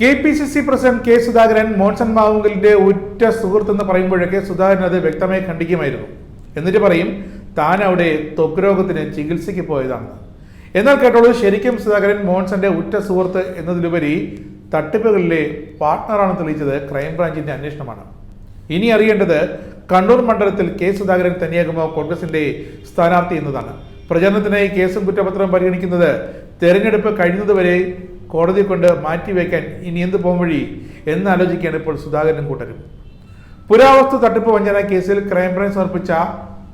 K P C C president K Sudhakaran Monson മാവുങ്കലിന്റെ ഉറ്റ സുഹൃത്തെന്ന് പറയുമ്പോഴൊക്കെ സുധാകരൻ അത് വ്യക്തമായി ഖണ്ഡിക്കുമായിരുന്നു. എന്നിട്ട് പറയും താൻ അവിടെ ത്വക്ക് രോഗത്തിന് ചികിത്സയ്ക്ക് പോയതാണ്. എന്നാൽ കേട്ടോളൂ ശരിക്കും സുധാകരൻ മോൻസന്റെ ഉറ്റ സുഹൃത്ത് എന്നതിലുപരി തട്ടിപ്പുകളിലെ പാർട്ട്ണറാണ് തെളിയിച്ചത് ക്രൈംബ്രാഞ്ചിന്റെ അന്വേഷണമാണ്. ഇനി അറിയേണ്ടത് കണ്ണൂർ മണ്ഡലത്തിൽ കെ സുധാകരൻ തന്നെയാകുമോ കോൺഗ്രസിന്റെ സ്ഥാനാർത്ഥി എന്നതാണ്. പ്രചരണത്തിനായി കേസും കുറ്റപത്രവും പരിഗണിക്കുന്നത് തെരഞ്ഞെടുപ്പ് കഴിയുന്നതുവരെ കോടതി കൊണ്ട് മാറ്റിവെക്കാൻ ഇനി എന്ത് പോംവഴി എന്ന് ആലോചിക്കുകയാണ് ഇപ്പോൾ സുധാകരനും കൂട്ടരും. പുരാവസ്തു തട്ടിപ്പ് വഞ്ചന കേസിൽ ക്രൈംബ്രാഞ്ച് സമർപ്പിച്ച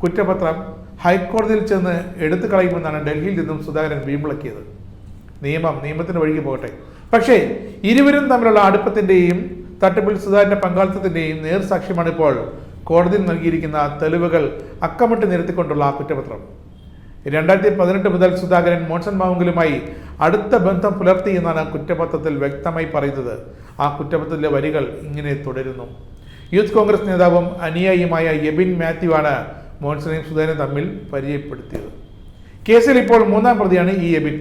കുറ്റപത്രം ഹൈക്കോടതിയിൽ ചെന്ന് എടുത്തു കളയുമെന്നാണ് ഡൽഹിയിൽ നിന്നും സുധാകരൻ വീമ്പിളക്കിയത്. നിയമം നിയമത്തിന് വഴിക്ക് പോകട്ടെ. പക്ഷേ ഇരുവരും തമ്മിലുള്ള അടുപ്പത്തിന്റെയും തട്ടിപ്പിൽ സുധാകരന്റെ പങ്കാളിത്തത്തിന്റെയും നേർസാക്ഷ്യമാണ് ഇപ്പോൾ കോടതിയിൽ നൽകിയിരിക്കുന്ന തെളിവുകൾ അക്കമിട്ട് നിരത്തിക്കൊണ്ടുള്ള കുറ്റപത്രം. രണ്ടായിരത്തി പതിനെട്ട് മുതൽ സുധാകരൻ മോൻസൺ മാവുങ്കലുമായി അടുത്ത ബന്ധം പുലർത്തി എന്നാണ് കുറ്റപത്രത്തിൽ വ്യക്തമായി പറയുന്നത്. ആ കുറ്റപത്രത്തിലെ വരികൾ ഇങ്ങനെ തുടരുന്നു. യൂത്ത് കോൺഗ്രസ് നേതാവും അനുയായിയുമായ എബിൻ മാത്യു ആണ് മോൺസണെയും സുധാകരനും തമ്മിൽ പരിചയപ്പെടുത്തിയത്. കേസിൽ ഇപ്പോൾ മൂന്നാം പ്രതിയാണ് ഈ എബിൻ.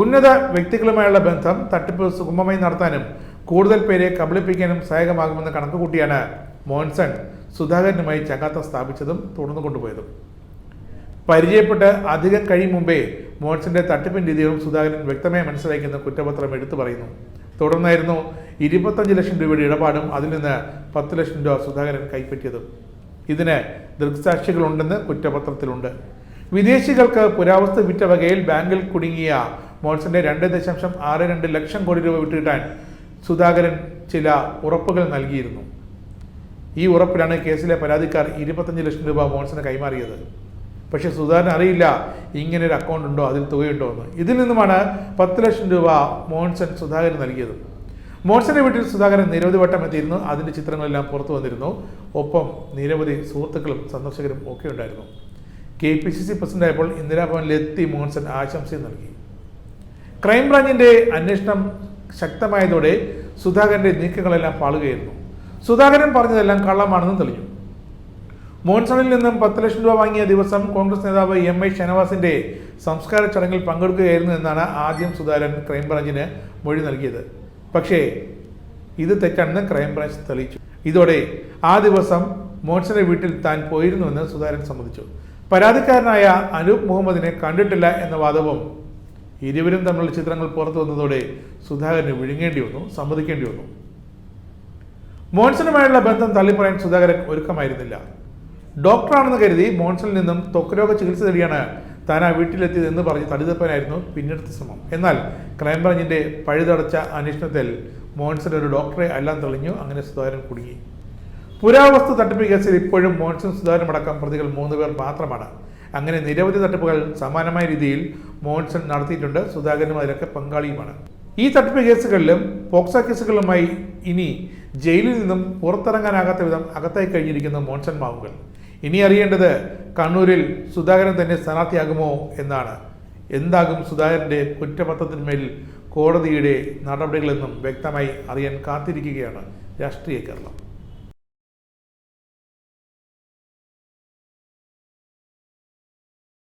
ഉന്നത വ്യക്തികളുമായുള്ള ബന്ധം തട്ടിപ്പ് സുഗമമായി നടത്താനും കൂടുതൽ പേരെ കബളിപ്പിക്കാനും സഹായകമാകുമെന്ന് കണക്കുകൂട്ടിയാണ് മോൻസൺ സുധാകരനുമായി ചങ്ങാത്തം സ്ഥാപിച്ചതും തുടർന്നു കൊണ്ടുപോയതും പരിചയപ്പെട്ട് അധികം കഴിയും മുമ്പേ മോൻസിന്റെ തട്ടിപ്പിൻ രീതികളും സുധാകരൻ വ്യക്തമായി മനസ്സിലാക്കിയെന്ന് കുറ്റപത്രം എടുത്തു പറയുന്നു. തുടർന്നായിരുന്നു ഇരുപത്തഞ്ച് ലക്ഷം രൂപയുടെ ഇടപാടും അതിൽ നിന്ന് പത്ത് ലക്ഷം രൂപ സുധാകരൻ കൈപ്പറ്റിയതും. ഇതിന് ദൃക്സാക്ഷികളുണ്ടെന്ന് കുറ്റപത്രത്തിലുണ്ട്. വിദേശികൾക്ക് പുരാവസ്തു വിറ്റ വകയിൽ ബാങ്കിൽ കുടുങ്ങിയ മോൾസിന്റെ രണ്ട് ദശാംശം ആറ് രണ്ട് ലക്ഷം കോടി രൂപ വിട്ടുകിട്ടാൻ സുധാകരൻ ചില ഉറപ്പുകൾ നൽകിയിരുന്നു. ഈ ഉറപ്പിലാണ് കേസിലെ പരാതിക്കാർ ഇരുപത്തഞ്ച് ലക്ഷം രൂപ മോൾസിന് കൈമാറിയത്. പക്ഷേ സുധാകരൻ അറിയില്ല ഇങ്ങനെ ഒരു അക്കൗണ്ട് ഉണ്ടോ അതിൽ തുകയുണ്ടോ എന്ന്. ഇതിൽ നിന്നുമാണ് പത്ത് ലക്ഷം രൂപ മോൺസൺ സുധാകരൻ നൽകിയത്. മോൺസന്റെ വീട്ടിൽ സുധാകരൻ നിരവധി വട്ടം എത്തിയിരുന്നു. അതിന്റെ ചിത്രങ്ങളെല്ലാം പുറത്തു വന്നിരുന്നു. ഒപ്പം നിരവധി സുഹൃത്തുക്കളും സന്ദർശകരും ഒക്കെ ഉണ്ടായിരുന്നു. കെ പി സി സി പ്രസിഡന്റായപ്പോൾ ഇന്ദിരാഭവനിലെത്തി മോൺസൺ ആശംസയും നൽകി. ക്രൈംബ്രാഞ്ചിന്റെ അന്വേഷണം ശക്തമായതോടെ സുധാകരന്റെ നീക്കങ്ങളെല്ലാം പാളുകയായിരുന്നു. സുധാകരൻ പറഞ്ഞതെല്ലാം കള്ളമാണെന്ന് തെളിഞ്ഞു. മോൺസണിൽ നിന്നും പത്ത് ലക്ഷം രൂപ വാങ്ങിയ ദിവസം കോൺഗ്രസ് നേതാവ് എം ഐ ഷനവാസിന്റെ സംസ്കാര ചടങ്ങിൽ പങ്കെടുക്കുകയായിരുന്നു എന്നാണ് ആദ്യം സുധാകരൻ ക്രൈംബ്രാഞ്ചിന് മൊഴി നൽകിയത്. പക്ഷേ ഇത് തെറ്റാണെന്ന് ക്രൈംബ്രാഞ്ച് തെളിയിച്ചു. ഇതോടെ ആ ദിവസം മോൺസന്റെ വീട്ടിൽ താൻ പോയിരുന്നുവെന്ന് സുധാരൻ സമ്മതിച്ചു. പരാതിക്കാരനായ അനൂപ് മുഹമ്മദിനെ കണ്ടിട്ടില്ല എന്ന വാദവും ഇരുവരും തമ്മിലുള്ള ചിത്രങ്ങൾ പുറത്തു വന്നതോടെ സുധാകരന് വിഴുങ്ങേണ്ടി വന്നു സമ്മതിക്കേണ്ടി വന്നു. മോൺസനുമായുള്ള ബന്ധം തള്ളിപ്പറയാൻ സുധാകരൻ ഒരുക്കമായിരുന്നില്ല. ഡോക്ടറാണെന്ന് കരുതി മോൺസിൽ നിന്നും ത്വക്ക് രോഗ ചികിത്സ തേടിയാണ് താൻ ആ വീട്ടിലെത്തിയത് എന്ന് പറഞ്ഞ് തടിതപ്പനായിരുന്നു പിന്നെടുത്ത ശ്രമം. എന്നാൽ ക്രൈംബ്രാഞ്ചിന്റെ പഴുതടച്ച അന്വേഷണത്തിൽ മോൺസൺ ഒരു ഡോക്ടറെ എല്ലാം തെളിഞ്ഞു. അങ്ങനെ സുധാകരൻ കുടുങ്ങി. പുരാവസ്തു തട്ടിപ്പ് കേസിൽ ഇപ്പോഴും മോൺസൺ സുധാകരൻ അടക്കം പ്രതികൾ മൂന്ന് പേർ മാത്രമാണ്. അങ്ങനെ നിരവധി തട്ടിപ്പുകൾ സമാനമായ രീതിയിൽ മോൺസൺ നടത്തിയിട്ടുണ്ട്. സുധാകരനും അതിലൊക്കെ പങ്കാളിയുമാണ്. ഈ തട്ടിപ്പ് കേസുകളിലും പോക്സോ കേസുകളിലുമായി ഇനി ജയിലിൽ നിന്നും പുറത്തിറങ്ങാനാകാത്ത വിധം അകത്തായി കഴിഞ്ഞിരിക്കുന്ന മോൺസൺ മാവുകൾ. ഇനി അറിയേണ്ടത് കണ്ണൂരിൽ സുധാകരൻ തന്നെ സ്ഥാനാർത്ഥിയാകുമോ എന്നാണ്. എന്താകും സുധാകരന്റെ കുറ്റപത്രത്തിന്മേൽ കോടതിയുടെ നടപടികളെന്നും വ്യക്തമായി അറിയാൻ കാത്തിരിക്കുകയാണ് രാഷ്ട്രീയ കേരളം.